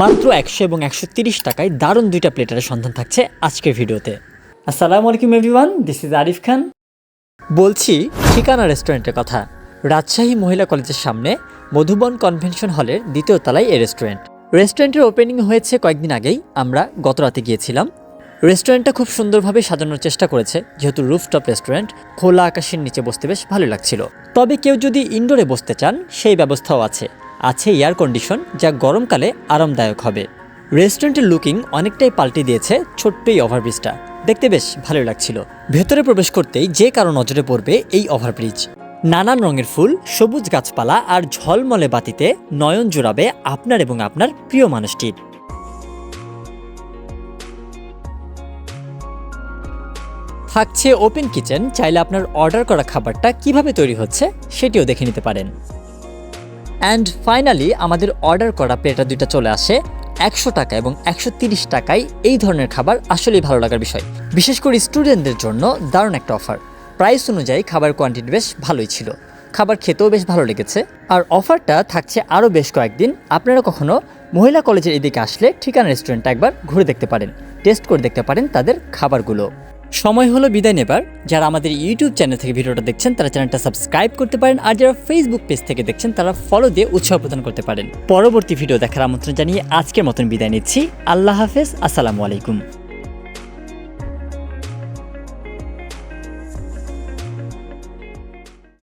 মাত্র একশো এবং একশো তিরিশ টাকায় দারুণ দুইটা প্লেটারের সন্ধান থাকছে আজকের ভিডিওতে। আসসালামু আলাইকুম everyone this is Arif Khan বলছি, ঠিকানা রেস্টুরেন্টের কথা। রাজশাহী মহিলা কলেজের সামনে মধুবন কনভেনশন হলের দ্বিতীয় তলায় এ রেস্টুরেন্ট। রেস্টুরেন্টের ওপেনিং হয়েছে কয়েকদিন আগেই, আমরা গত রাতে গিয়েছিলাম। রেস্টুরেন্টটা খুব সুন্দরভাবে সাজানোর চেষ্টা করেছে, যেহেতু রুফটপ রেস্টুরেন্ট খোলা আকাশের নিচে বসতে বেশ ভালো লাগছিল। তবে কেউ যদি ইনডোরে বসতে চান, সেই ব্যবস্থাও আছে। আছে এয়ার কন্ডিশন যা গরমকালে আরামদায়ক হবে। রেস্টুরেন্টের লুকিং অনেকটাই পাল্টে দিয়েছে ছোট্ট এই ওভারব্রিজটা দেখতে বেশ ভালো লাগছিল। ভেতরে প্রবেশ করতেই যে কারও নজরে পড়বে এই ওভারব্রিজ নানান রঙের ফুল, সবুজ গাছপালা আর ঝলমলে বাতিতে নয়ন জোড়াবে আপনার এবং আপনার প্রিয় মানুষটির। থাকছে ওপেন কিচেন চাইলে আপনার অর্ডার করা খাবারটা কীভাবে তৈরি হচ্ছে সেটিও দেখে নিতে পারেন। অ্যান্ড ফাইনালি আমাদের অর্ডার করা প্লেটা দুইটা চলে আসে। একশো টাকা এবং একশো তিরিশ টাকায় এই ধরনের খাবার আসলেই ভালো লাগার বিষয়। বিশেষ করে স্টুডেন্টদের জন্য দারুণ একটা অফার প্রাইস অনুযায়ী খাবার কোয়ান্টিটি বেশ ভালোই ছিল। খাবার খেতেও বেশ ভালো লেগেছে। আর অফারটা থাকছে আরও বেশ কয়েকদিন। আপনারা কখনো মহিলা কলেজের এদিকে আসলে ঠিকানা রেস্টুরেন্টটা একবার ঘুরে দেখতে পারেন। টেস্ট করে দেখতে পারেন তাদের খাবারগুলো। সময় হলো বিদায় নেবার। যারা আমাদের ইউটিউব চ্যানেল থেকে ভিডিওটা দেখছেন, তারা চ্যানেলটা সাবস্ক্রাইব করতে পারেন, আর যারা ফেসবুক পেজ থেকে দেখছেন, তারা ফলো দিয়ে উৎসাহ প্রদান করতে পারেন। পরবর্তী ভিডিও দেখার আমন্ত্রণ জানিয়ে আজকের মতন বিদায় নিচ্ছি। আল্লাহ হাফেজ, আসসালামু আলাইকুম।